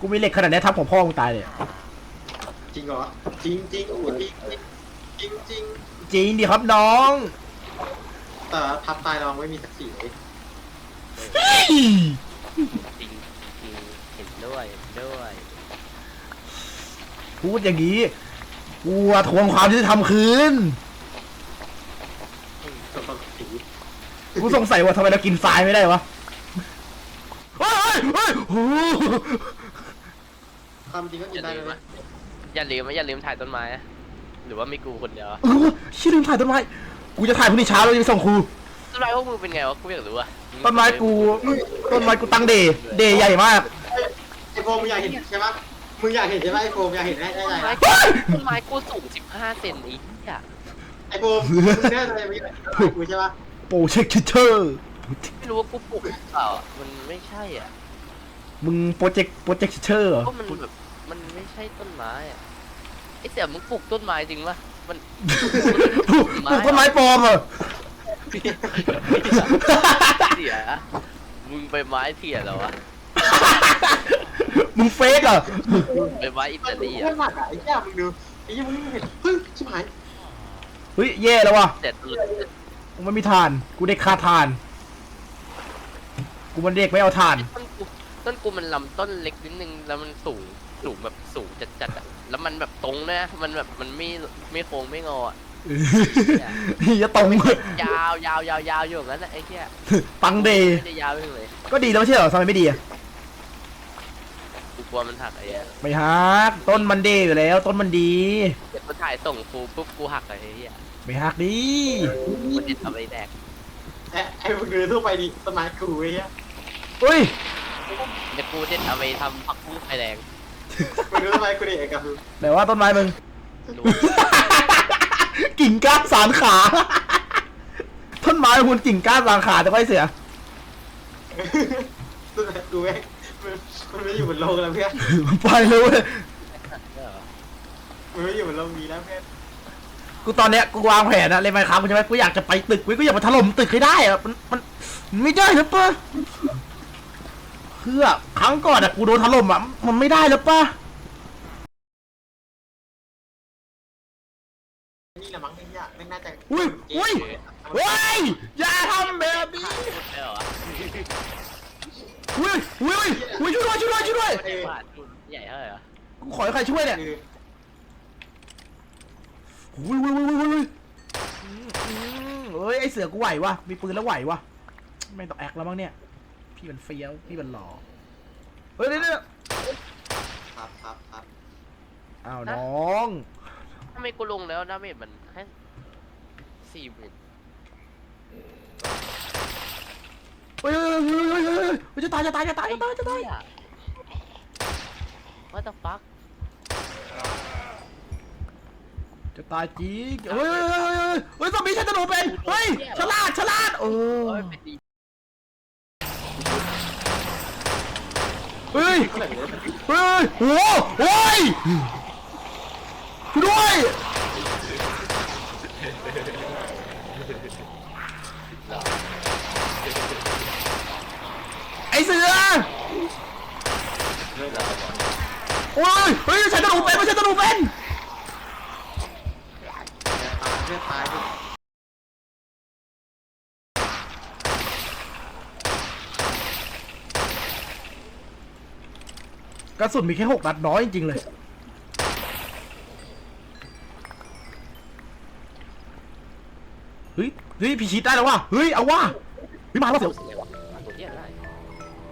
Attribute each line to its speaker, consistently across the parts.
Speaker 1: กูมีเหล็กขนาดนี้ทับของพ่อมึงตายเลย
Speaker 2: จริงเหรอจริงจริงโอ้โหจริงจริงจริง
Speaker 1: จริงดิครับน้อง
Speaker 2: แต่ทับตายเราไม่มีสักสีเลย
Speaker 1: เฮ้ย
Speaker 3: จริงจริงเห็นด้วยเห็นด้วย
Speaker 1: พูดอย่างนี้กูอะทวงความยุติธรรมคืน
Speaker 2: สมสี
Speaker 1: กูสงสัยว่าทำไมเรากินทรายไม่ได้วะเฮ้ยเฮ้ยโอ้โห
Speaker 2: ความจริงก็
Speaker 3: อ
Speaker 2: กิน
Speaker 3: ย่า
Speaker 2: ได้
Speaker 3: ลื
Speaker 2: เล
Speaker 3: ม
Speaker 2: ย
Speaker 3: นะอย่าลืมนะอย่าลืมถ่ายต้นไม้นะหรือว่ามีกูคนเดียวอะ
Speaker 1: เออชื่อลืมถ่ายต้นไม้กูจะถ่ายพรุ่งนี้เช้าแล้วจะไปส่งครู
Speaker 3: ต้นไม้พวกมึงเป็นไงวะกูอยากรู้อะ
Speaker 1: ต้นไม้กูต้นไม้กูตั้งเดย์เดย์ใหญ่มาก
Speaker 2: ไอโฟมมึงอยากเห็นใช่ปะมึงอยากเห็นใช่ปะไอโฟมอยากเห็นได้ได้
Speaker 3: ต้น
Speaker 2: ไง
Speaker 3: ไม้ต้นไม้กูสูง15เซนอีกอะ
Speaker 2: ไอโฟมมึงแน่ใจมึงอยากเห็นกูใช่ปะ
Speaker 1: โปรเช็คคิเตอร์
Speaker 3: ไม่รู้ว่ากูปลูกหรือเปล่าอะมันไม่ใช่อะ
Speaker 1: มึงโปรเจกต์โปรเจกต์คิเตอร์เหรอ
Speaker 3: ก็มันแบบมันไม่ ใช่ต้นไม้อะไอเสี่ยมึงปลูกต้นไม้จริงปะมัน
Speaker 1: ปลูกปลูกต้นไม้ปลอมเหรอ
Speaker 3: เสียมึงไปไม้เถี่ยเหรอวะ
Speaker 1: มึงเฟกเหรอ
Speaker 3: ไปไม้อิตาลี
Speaker 2: เพื่อ
Speaker 3: อะ
Speaker 2: นหมัดอะไอ้แก่มึงดูไอ้ยังมึงเห็นเฮ้ยชิบหาย
Speaker 1: เฮ้ยแย่แล้ววะ
Speaker 3: แต่ต้น
Speaker 1: กูไม่มีทาน กูเด็กขาดทาน กูมันเด็กไม่เอาทาน
Speaker 3: ต้นกูต้นกูมันลำต้นเล็กนิดนึงแล้วมันสูง สูงแบบสูงจัดๆอะแล้วมันแบบตรงนะมันแบบมันไม่ไม่โค้งไม่งออะ
Speaker 1: นี่จะตรง
Speaker 3: ยาวยาวยาวยาวอยู่อย่างนั้นนะไอ้เหี้ย
Speaker 1: ปังเดย์
Speaker 3: ไม่ได้ยาวไปเลย
Speaker 1: ก็ดีแล้วไม่ใช่เหรอทำไมไม่ดีอะ
Speaker 3: กูกลัวมันหักไอ้เหี้ย
Speaker 1: ไม่ฮักต้นมันเดย์อยู่แล้ว ต้นมันดี
Speaker 3: เดี๋ยวกูถ่ายส่งกูปุ๊บกูหักไอ้เหี้ย
Speaker 1: ไม่ฮักดี
Speaker 3: กูจะทำไอ้แดก
Speaker 2: ไอ้ไอ้มึงดูทั่วไปดิต้นไม้กูไอ้เหี้ย
Speaker 1: เฮ้ย
Speaker 3: เดี๋ยวกูจะเอาไปทำผักบุ้งไฟแดง
Speaker 2: มึงดูต้นไม้กูดิไอ้กับ
Speaker 1: แต่ว่าต้นไม้มึง
Speaker 3: ดู
Speaker 1: กิ่งก้านสารขา ต้นไม้คุณกิ่งก้านสารขาจะไม่เสีย
Speaker 2: ต้นไม้กูแม่งมันมันไม่อยู่บนโลกแล้วเพื่อน
Speaker 1: ไปเลยเว้ย
Speaker 2: มันไม่อยู่บนโลกนี้แล้วเพื่อน
Speaker 1: กูตอนเนี้ยกูวางแผนนะเลยไหมครับกูใช่ไหมกูอยากจะไปตึกกูอยากมาถล่มตึกให้ได้อะมันมันมันไม่ได้นะปะเพื่อครั้งก่อนอะกูโดนถล่มอะมันไม่ได้แล้วปะ
Speaker 2: นี่แหละมั้งไอ้เหี้ยไม่น่าจะ
Speaker 1: อุ้ยอุ้ยเฮ้ยอย่าทำแบบนี้
Speaker 3: ไม่เหรอ
Speaker 1: อุ้ยอุ้ยอุ้ยช่วยด้วยช่วยด้วยช่วยด้วย
Speaker 3: ไม่ได้บาดใหญ่เท่าไหร่เหรอ
Speaker 1: กูขอให้ใครช่วยเนี่ย
Speaker 2: คือ
Speaker 1: อุ้ยอุ้ยอุ้ยอุ้ยอุ้ยอืมอืมเฮ้ยไอเสือกูไหววะมีปืนแล้วไหววะไม่ต้องแอคแล้วมั้งเนี่ย พี่มันเฟี้ยวพี่มันหล่อเฮ้ยเนี่ยเนี่ย
Speaker 2: ครับครับครับ
Speaker 1: อ้าวน้อง
Speaker 3: ทำไมกูลงแล้วดาเมจมันแค่สี่หมื่น
Speaker 1: เฮ้ยเฮ้ยเฮ้ยเฮ้ยเฮ้ยเฮ้ยจะตายจะตายจะตายจะตายจะตาย
Speaker 3: ว่าแต่ฟัก
Speaker 1: จะตายจริงเฮ้ยเฮ้ยเฮ้ยเฮ้ยเฮ้ยซอมบี้ใช้ธนูเป็นเฮ้ยฉลาดฉลาดเออ
Speaker 3: โอ้ยเป็นดี
Speaker 1: เฮ้ย
Speaker 2: เฮ้
Speaker 1: ยโอ้โว้ยด้วย ไอเสือโอ้ย เฮ้ยใช้ธนูเป็นไม่ใช่ธนูเป็น
Speaker 2: เลือดตายดิ
Speaker 1: กระสุนมีแค่หกนัดน้อยจริงๆเลย เฮ้ย เฮ้ยพี่ชีตได้แล้วว่ะ เฮ้ย เอาว่ะเฮ้ยมาแล้วเสียว
Speaker 3: ตัววะตัวเนี้ยได้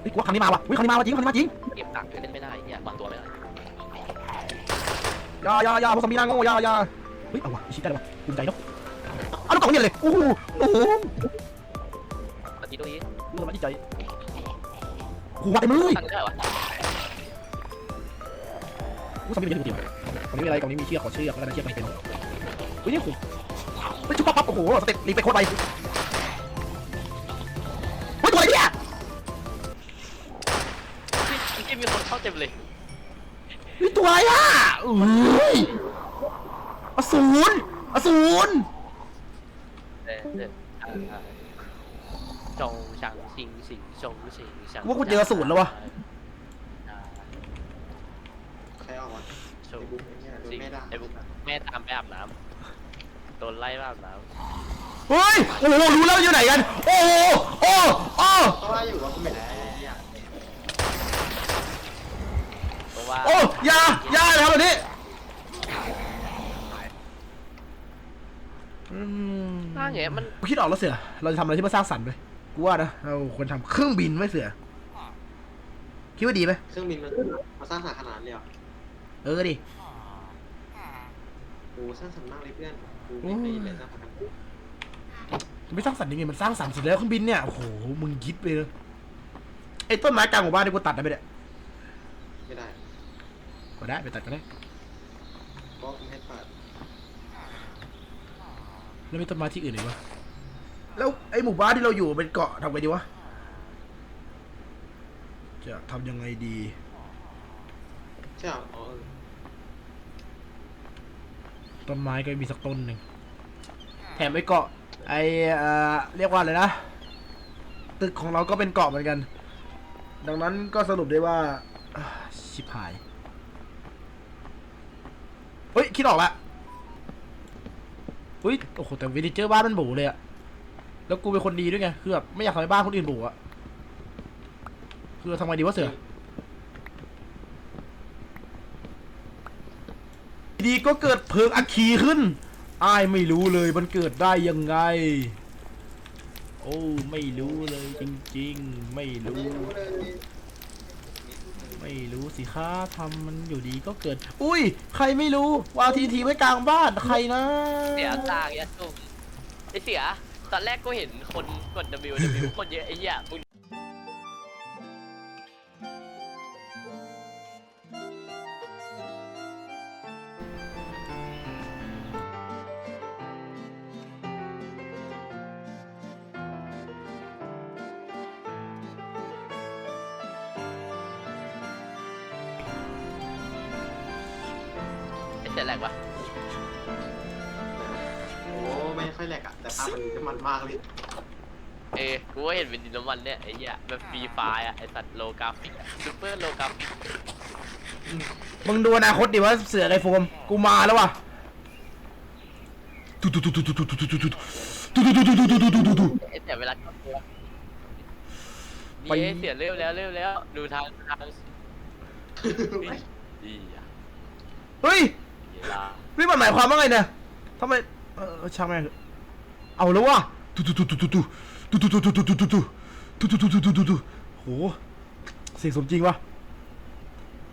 Speaker 1: เฮ้ยกูว่าครั้งนี้มาว่ะเฮ้ยครั้งนี้มาว่ะจริงครั้งนี้มาจริง
Speaker 3: เก็บตังค์เล่นไม่ได้เนี่ยบางตัวไม่ได้
Speaker 1: อย่าอย่าอย่าพวกสามีนางโง่อย่าอย่าเฮ้ย เอาว่ะพี่ชีตได้แล้วว่ะภูมิใจเนาะเอาลูกกล่องเนี่ยเลยโอ้โหโอ้โห
Speaker 3: ตะกี้ตัวนี้
Speaker 1: ดูสมาธิใจกูวัดเต็มเลย
Speaker 3: ตังค์ได้วะ
Speaker 1: กูสามีเป็นยังไงกูเตรียมกล่องนี้มีอะไรกล่องนี้มีเชือกขอเชือกแล้วกันเชือกไม่เป็นเฮ้ยนี่กูเฮ้ยชุบปั๊บปั๊บโอ้โหสเต็ปรีบไปโคตรไปเฮ้ยตัวอะไรเนี่ย
Speaker 3: จริงๆมีคนเข้าเต็มเลย
Speaker 1: นี่ตัวอะไรอะเอ้ยอสูรอสูร
Speaker 3: เออเอออ่าอ่าจงชังชิงสิงชงชิงชัง
Speaker 1: ว่ากูเจออสูรแล้ววะ
Speaker 3: ถู
Speaker 2: ไอ้
Speaker 3: ก
Speaker 2: บุ๊กไอ้เนี่ยโดน
Speaker 3: จ ริง
Speaker 2: แม่ด่า
Speaker 3: ไอ้บุ๊กแม่ตามไปอาบน้ำโดนไล่ไปอาบน้
Speaker 1: เฮ้ย โอ้โห รู้แล้วอยู่ไหนกัน โอ้โหโอ้โอ้
Speaker 2: ก็ว่าอยู่ว่ากูเหม็นไอ้เนี่ยำ
Speaker 3: เพราะว่า
Speaker 1: โอ้อยาอยาแล้วแบบนี้อืม
Speaker 3: ถ้าอย่างเงี้ยมัน
Speaker 1: กูคิดออกแล้วเสือ เราจะทำอะไรที่มันสร้างสรรค์เลยกูว่านะ เราควรทำเครื่องบินไว้เสือ คิดว่าดีไหม
Speaker 2: เครื่องบินมันมาสร้างสรรค์ขนาดนี้เลยเหรอ
Speaker 1: เออดิ
Speaker 2: กูสร้างสรรค์มากเลยเพื่อนกูไม่เคยเรียนสร้างสรรค์
Speaker 1: ไม่สร้างสรรค์ยังไงมันสร้างสรรค์สุดแล้วเครื่องบินเนี่ยโอ้โหมึงคิดไปเลยไอ้ต้นไม้กลางหมู่บ้านนี่กูตัดได้ไหมเนี่ย
Speaker 2: ไม่ได้
Speaker 1: ก็ได้ไปตัดก็ได้
Speaker 2: เพราะกูให้เปิด
Speaker 1: แล้วมีต้นไม้ที่อื่นอีกวะแล้วไอ้หมู่บ้านที่เราอยู่เป็นเกาะทำไงดีวะจะทำยังไงดี
Speaker 2: ใช่เหรออ๋อเออ
Speaker 1: ต้นไม้ก็มีสักต้นหนึ่งแถมไอ้เกาะไอ้เรียกว่าอะไรนะ ตึกของเราก็เป็นเกาะเหมือนกัน ดังนั้นก็สรุปได้ว่าชิบหายเฮ้ยคิดออกละเฮ้ยโอ้โหแต่วินิเจอร์บ้านมันบูเลยอะแล้วกูเป็นคนดีด้วยไงคือแบบไม่อยากทำให้บ้านคนอื่นบูอะคือทำไงดีวะเสือ ดีก็เกิดเพลิงอัคคีขึ้นอ้ายไม่รู้เลยมันเกิดได้ยังไง โอ้ไม่รู้เลยจริงๆ ไม่รู้
Speaker 2: ไม่รู้
Speaker 1: สิคะทำมันอยู่ดีก็เกิด อุ้ย ใครไม่รู้วางทีทีไว้กลางบ้านใครนะ
Speaker 3: เสียต่ากยาสุ่มไอเสีย ตอนแรกก็เห็นคนกด W W คนเยอะไอ้เหี้ยมึง เสียแหลกวะ
Speaker 2: โอ้ไม่ค่อยแหลกอะแต่ภาพมันน้ำมันมากเลย
Speaker 3: เออกูก็เห็นเป็นดินน้ำมันเนี่ยไอ้เหี้ยแบบฟรีไฟล์อะไอสัตว์โลกราฟิกซูเปอร์โลกราฟิก
Speaker 1: มึงดูอนาคตดิว่าเสือไอโฟมกูมาแล้วว่ะตุ๊ตุ๊ตุ๊ตุ๊ตุ๊ตุ๊ตุ๊ตุ๊ตุ๊ตุ๊ตุ๊ตุ๊ตุ๊ตุ๊ตุ๊ตุ๊ตุ๊ตุ๊ตุ๊
Speaker 3: ไอเสียเวลาเข้าตัว
Speaker 1: ไป
Speaker 3: นี่ไอ้เสียเร็วแล้วเร็วแล้วดูทางทางดีอะ
Speaker 1: เฮ้ย
Speaker 3: เวลา
Speaker 1: นี่มันหมายความว่าไงเนี่ยทำไมเออช่างแม่งเถอะเอาแล้วว่ะตุ๊ตุ๊ตุ๊ตุ๊ตุ๊ตุ๊ตุ๊ตุ๊ตุ๊ตุ๊ตุ๊ตุ๊ตุ๊ตุ๊ตุ๊ตุ๊ตุ๊ตุ๊ตุ๊โหเสียงสมจริงว่ะ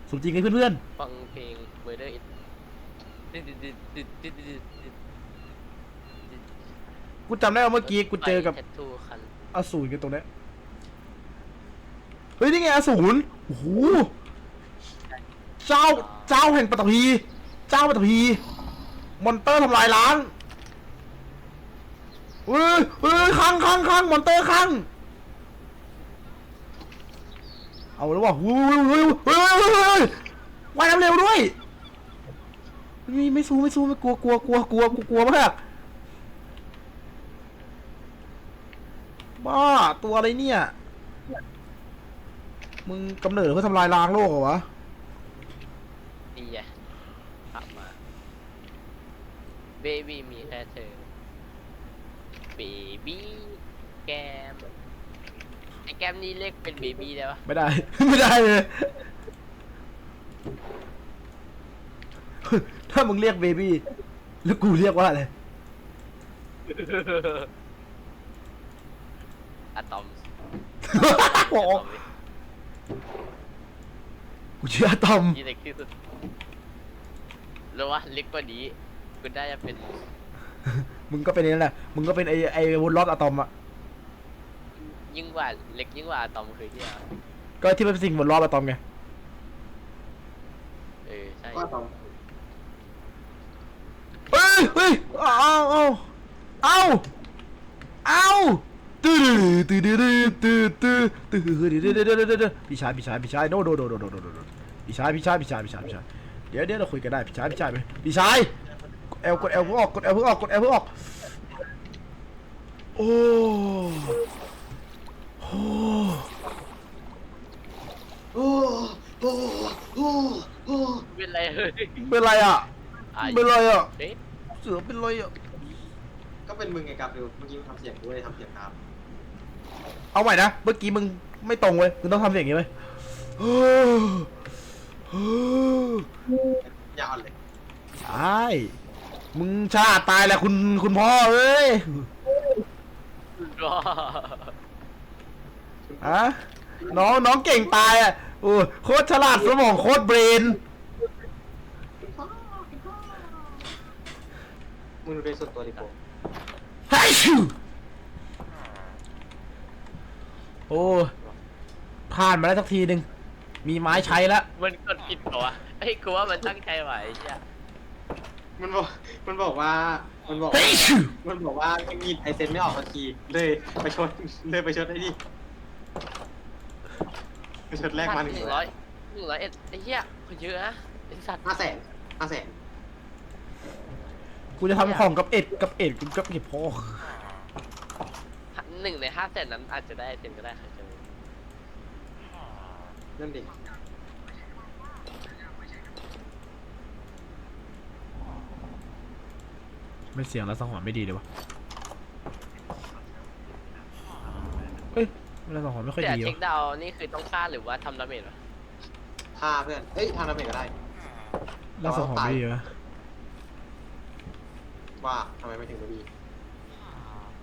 Speaker 1: สมจริงไอ้เพื่อน
Speaker 3: ฟังเพลง Murder It ดิดดิดดิดดิดดิดดิดดิด
Speaker 1: ๆกูจำได้ว่าเมื่อกี้กูเจอกับ
Speaker 3: แททูคัน
Speaker 1: อสูรกันตรงเนี้ยเฮ้ยนี่ไงอสูรโอ้โหเจ้าเจ้าแห่งปฐพี เจ้าปฐพีมอนเตอร์ทำลายล้างเฮ้ยเฮ้ยข้างข้างข้างมอนเตอร์ข้างเอาแล้วว่ะเฮ้ยเฮ้ยเฮ้ยเฮ้ยเฮ้ยว่ายน้ำเร็วด้วยไม่ไม่สู้ไม่สู้ไม่กลัวกลัวกลัวกลัวกลัวมากบ้าตัวอะไรเนี่ย มึงกำเนิดเพื่อทำลายล้างโลกเหรอวะ
Speaker 3: ขับมา เบบี้มีแค่เธอเบบี้แกมไอแกมนี่เรียกเป็นเบบี้ได้ปะ
Speaker 1: ไม่ได้ ไม่ได้เลย ถ้ามึงเรียกเบบี้แล้วกูเรียกว่าอะไร
Speaker 3: อะตอม
Speaker 1: โอ้โหกูชื่ออะตอม
Speaker 3: ยี่เล็กที่สุดแล้วว่าเล็กกว่านี้ กูได้จะเป็น
Speaker 1: มึงก็เป็นไอ้นั่นแหละ มึงก็เป็นไอ้ไอ้วนรอบอะตอมอะ
Speaker 3: ยิ่งกว่าเล็กยิ่งกว่าอะตอมคือที่อะ
Speaker 1: ก็ที่มันเป็นสิ่งวนรอบอะตอมไง
Speaker 3: เออใช่
Speaker 2: ก็ต้อง
Speaker 1: เฮ้ยเฮ้ยเอาเอาเอาเอาตื้อตื้อตื้อตื้อตื้อตื้อตื้อตื้อตื้อตื้อตื้อพี่ชายพี่ชายพี่ชายโนโนโนโนโนโนโนพี่ชายพี่ชายพี่ชายพี่ชายพี่ชายเดี๋ยวเดี๋ยวเราคุยกันได้พี่ชายพี่ชายพี่ชาย กดเอลกดเอลเพิ่งออกกดเอลเพิ่งออกกดเอลเพิ่งออกโอ้โห
Speaker 2: โอ้โอ้โอ้โอ้
Speaker 3: เป็นไรเฮ้ย
Speaker 1: เป็นไรอะ
Speaker 3: อะ
Speaker 1: เป็นไรอะ
Speaker 3: เฮ้ย
Speaker 1: เสือเป็นไรอะ
Speaker 2: ก็เป็นมึงไงกับดูเมื่อกี้มึงทำเสียงกูเลยทำเสียงตาม
Speaker 1: เอาใหม่นะเมื่อกี้มึงไม่ตรงเว้ยมึงต้องทำเสียงอย่างนี้เว้ย
Speaker 2: อย่าอ่อนเลย
Speaker 1: ใช่ มึงชาติตายแหละคุณคุณพ่อเอ้ย
Speaker 3: รอ
Speaker 1: อะน้องน้องเก่งตายอะโอ้โคตรฉลาดสมองโคตรเบรน
Speaker 2: มึงดูในส่วนตัวดิโป
Speaker 1: ไฮ้ชิวโอ้ผ่านมาแล้วสักทีหนึ่งมีไม้ใช้แล้ว
Speaker 3: มันกดผิดเหรอวะเฮ้ยกูว่ามันตั้งใจไหวไอ้เหี้ย
Speaker 2: มันบอก มันบอกว่า มันบอก
Speaker 1: เฮ้ยชิว
Speaker 2: มันบอกว่าไอ้มีดไอเซนไม่ออกสักที เลยไปชดเลยไปชดไอ้นี่ไปชดแรกมาหนึ่ง
Speaker 3: หนึ่ง
Speaker 2: ร้
Speaker 3: ร้
Speaker 2: อ
Speaker 3: อยยหนึ่งร้อยเอ็ดไอ้เหี้ยคนเยอะนะไอ้สัตว์
Speaker 2: ห้าแสนห้าแสน
Speaker 1: กูจะทำของกับเอ็ดกับเอ็ดกูกับเอ็ดพ่อ
Speaker 3: หนึ่งในห้าแสนนั้นอาจจะได้เต็มก็ได้ใครจะรู้
Speaker 2: นั่นดิ
Speaker 1: ไม่เสียงแล้วสังหรณ์ไม่ดีเลยวะเฮ้ยเวลาสังหรณ์ไม่ค่อย
Speaker 3: แต่
Speaker 1: ดี
Speaker 3: เช็
Speaker 1: วะ
Speaker 3: คดาวน์นี่คือต้องฆ่าหรือว่าทำดาเมจวะ
Speaker 2: ฆ่าเพื่อน เอ้ยทำดาเมจก็ได้
Speaker 1: เวลาสังหรณ์ไม่ดีวะ
Speaker 2: ว่าทำไมไม่ถึงไม่ดี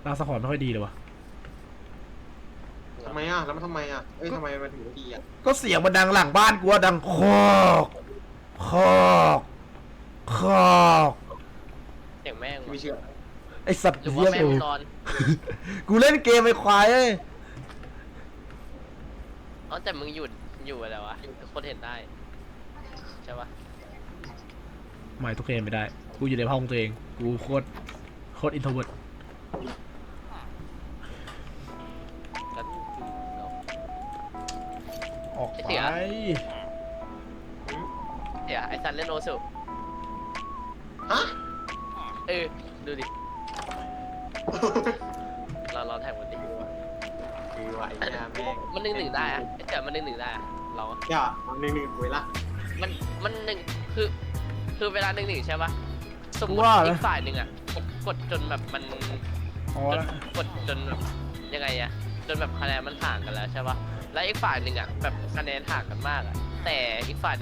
Speaker 1: เวลาสังหรณ์ไม่ค่อยดีเลยวะ
Speaker 2: ทำไมอะ แล้วมันทำไมอะ เอ้ยทำไมมันถึงไม่ดีอะ
Speaker 1: ก็เสียงมันดังหลังบ้านกูว่าดังคอกคอกคอก
Speaker 3: เสียงแม่ง
Speaker 2: ไม่เชื่อ
Speaker 1: ไอสัตว์
Speaker 3: หรือ
Speaker 1: เยี่
Speaker 3: ว่าย
Speaker 1: ม
Speaker 3: แม่ง
Speaker 1: กู
Speaker 3: นอน
Speaker 1: กูเล่นเกมไอ้ควายเอ้ย
Speaker 3: อ๋อแต่มึงหยุดอยู่อะไรวะคนเห็นได้ใช่ปะ
Speaker 1: ไม่ทุกเกมไม่ได้ กูอยู่ในห้องตัวเอง กูโคตรโคตรอินโทรเวิร์ด
Speaker 3: กันเอา
Speaker 1: ออกไป
Speaker 3: เสีย เดี๋ยวไอ้ซันเล่นโอสุ เราเราแท็กมันดิ
Speaker 2: คือว่าไอ้เนี่ยแม่ง
Speaker 3: มันหนึ่งหนึ่งได้อะไอ้เจ๋อมันหนึ่งหนึ่งได้อะเราอะ
Speaker 2: อย่ามันหนึ่งหนึ่งกูละ
Speaker 3: มันมันหนึ่งคือ คือเวลาหนึ่งหนึ่งใช่ปะสมม
Speaker 1: กู
Speaker 3: ติ
Speaker 1: ว่า
Speaker 3: อี
Speaker 1: นะ
Speaker 3: กฝ่ายหนึ่งอะกดกดจนแบบมัน
Speaker 1: พอ
Speaker 3: จน
Speaker 1: ละ
Speaker 3: กดจนแบบยังไงอะจนแบบคะแนนมันห่างกันแล้วใช่ปะแล้วอีกฝ่ายหนึ่งอะแบบคะแนนห่างกันมากอะแต่อีกฝ่ายหนึ่ง